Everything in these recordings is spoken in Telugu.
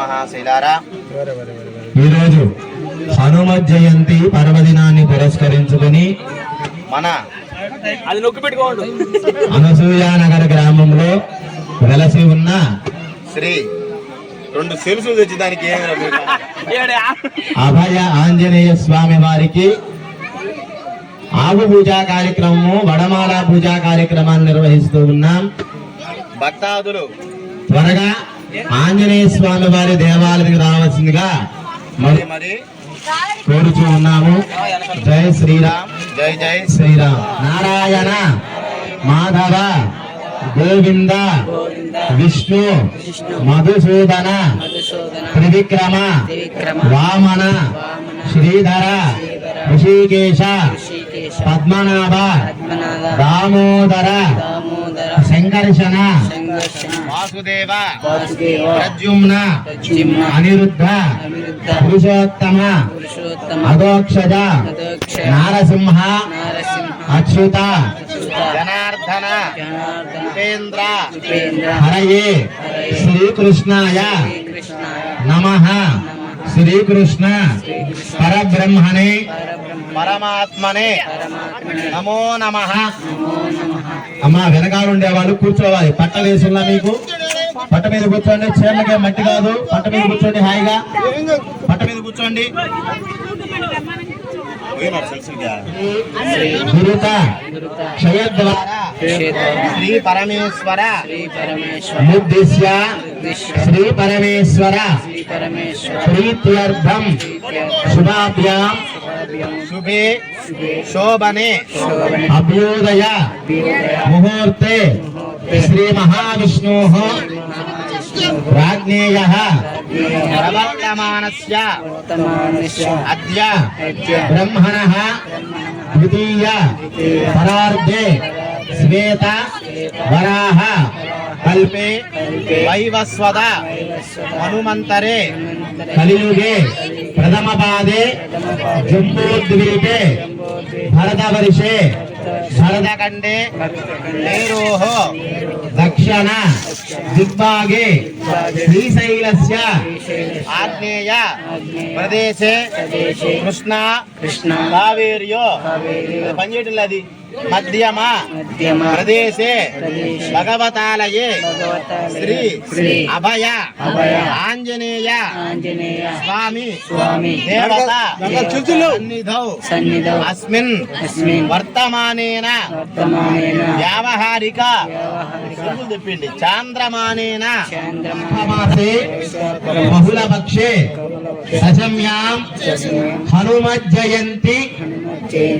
మహాశైలారా ఈరోజు హనుమత్ జయంతి పర్వదినాన్ని పురస్కరించుకుని మన అది నొక్కి పెట్టుకోండి. అనసూయానగర్ గ్రామంలో వెలసి ఉన్న శ్రీ రెండు సెలుసులు తెచ్చి దానికి అభయ ఆంజనేయ స్వామి వారికి ఆవు పూజా కార్యక్రమము వడమాల పూజా కార్యక్రమాన్ని నిర్వహిస్తూ ఉన్నాం. భక్తాదులు త్వరగా ఆంజనేయ స్వామి వారి దేవాలయానికి రావాల్సిందిగా మరి మరి మరి కోరుచూ ఉన్నాము. జై శ్రీరామ్. జై జై. శ్రీరామ్. నారాయణ మాధవ గోవింద విష్ణు మధుసూదన త్రివిక్రమ వామన శ్రీధర ఋషికేశ పద్మనాభ దామోదర శంకర్షణ వాసుదేవ. ప్రద్యుమ్న. అనిరుద్ధ. పురుషోత్తమ. అధోక్షజ. నారసింహ. అచ్యుత. జనార్దన. ఉపేంద్ర. హరయే. శ్రీకృష్ణాయ. నమ. శ్రీకృష్ణ పరబ్రహ్మణే. పరమాత్మనే నమో నమ. అమ్మా వెనకాల ఉండే వాళ్ళు కూర్చోవాలి. పట్ట వేసున్నా మీకు? పట్ట మీద కూర్చోండి. చీరలకే మట్టి కాదు. పట్ట మీద కూర్చోండి హాయిగా. పట్ట మీద కూర్చోండి. గురుత క్షయద్వార శ్రీ పరమేశ్వర ముద్దిశ్య శ్రీ పరమేశ్వర ప్రీత్యర్థం శుభాభ్యాం శుభే శోభనే అభ్యుదయ ముహూర్తే శ్రీ మహావిష్ణు రాజ్ఞేయ ప్రవర్తమానస్య అద్య బ్రహ్మణ ద్వితీయ పరార్ధే శ్వేత వరాహ కల్పే వైవస్వద హనుమంతరే కలియుగే ప్రథమ పాదే జంబూద్వీపే ఖండే మేరోః దక్షిణ దిగ్భాగే శ్రీశైలస్య ఆగ్నేయ ప్రదేశే కృష్ణ కృష్ణ కావేర్యో పనిచేయటం అది మధ్యమ? ప్రదేశే. భగవతాలయే. శ్రీ శ్రీ. అభయ. ఆంజనేయ. స్వామి. స్వామి. దేవత. సన్నిధౌ. అస్మిన్. వర్తమానేన. వ్యావహారిక. చెప్పిండి చాంద్రమానేన. బహుళపక్షే దశమ్యాం హనుమజ్జయంతి.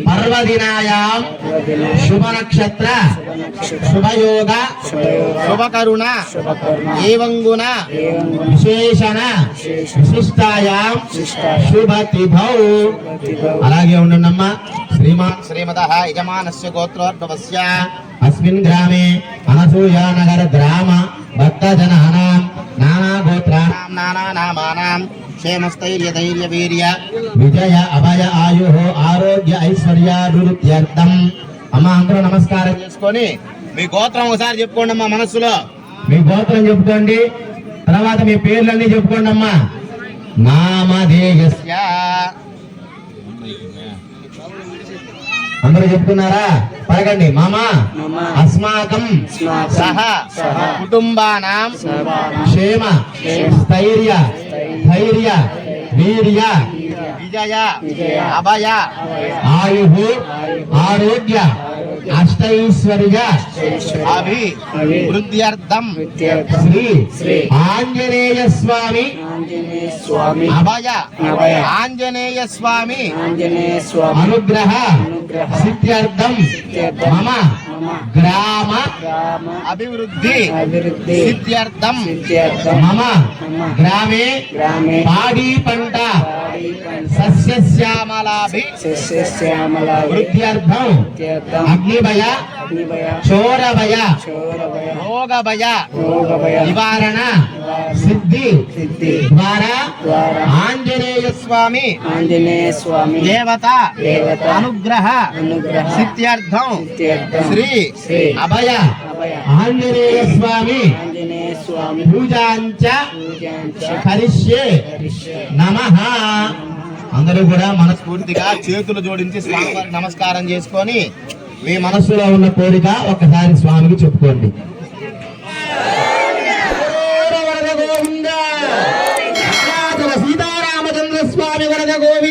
పర్వదినాయాం శుభ నక్షత్ర శుభయోగ శుభకరుణ. ఏవంగున విశేషణ విశిష్టాయాం శుభ తిథౌ అలాగే ఉండండమ్మా. శ్రీమాన్ శ్రీమత యజమానస్య గోత్రోద్భవస్య. అస్మిన్ గ్రామే అనసూయానగర గ్రామ భక్తజనానాం నానా గోత్రాణం నానా నామానాం. క్షేమస్థైర్య ధైర్య వీర్య విజయ అభయ ఆయు ఆరోగ్య ఐశ్వర్యాభివృద్ధ్యర్థం. అమ్మ అందరూ నమస్కారం. చేసుకొని మీ గోత్రం ఒకసారి చెప్పుకోండి అమ్మా మనస్సులో మీ గోత్రం చెప్పుకోండి. తర్వాత మీ పేర్లన్నీ చెప్పుకోండి అమ్మా. నామధేయస్య. అందరూ చెప్తున్నారా పలకండి. మామా అస్మాకం సహ కుటుంబానాం క్షేమ. స్థైర్య ధైర్య వీర్య విజయ అభయ ఆయు ఆరోగ్య అష్టైశ్వర్య అభి వృద్ధ్యర్థం శ్రీ ఆంజనేయ స్వామి అభయ ఆంజనేయ స్వామి అనుగ్రహ సిద్ధ్యర్థం మమ గ్రామ. అభివృద్ధి. సిద్ధ్యర్థం. మమ. గ్రామే. పాడి పంట. సస్యశ్యామలాభి వృద్ధ్యర్థం. అగ్నిభయ. చోరభయ. రోగభయ. నివారణ. సిద్ధి ద్వారా ఆంజనేయ స్వామి ఆంజనేయ స్వామి దేవత దేవత అనుగ్రహ అనుగ్రహ సిద్ధ్యర్థం శ్రీ అభయ ఆంజనేయ స్వామి ఆంజనేయ స్వామి పూజాంచ కరిష్యే నమ. అందరూ కూడా మనస్ఫూర్తిగా చేతులు జోడించి స్వామివారికి నమస్కారం చేసుకొని మీ మనస్సులో ఉన్న కోరిక ఒకసారి స్వామికి చెప్పుకోండి. స్వామి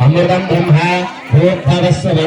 అమృతం బ్రహ్మ భూర్భవస్వ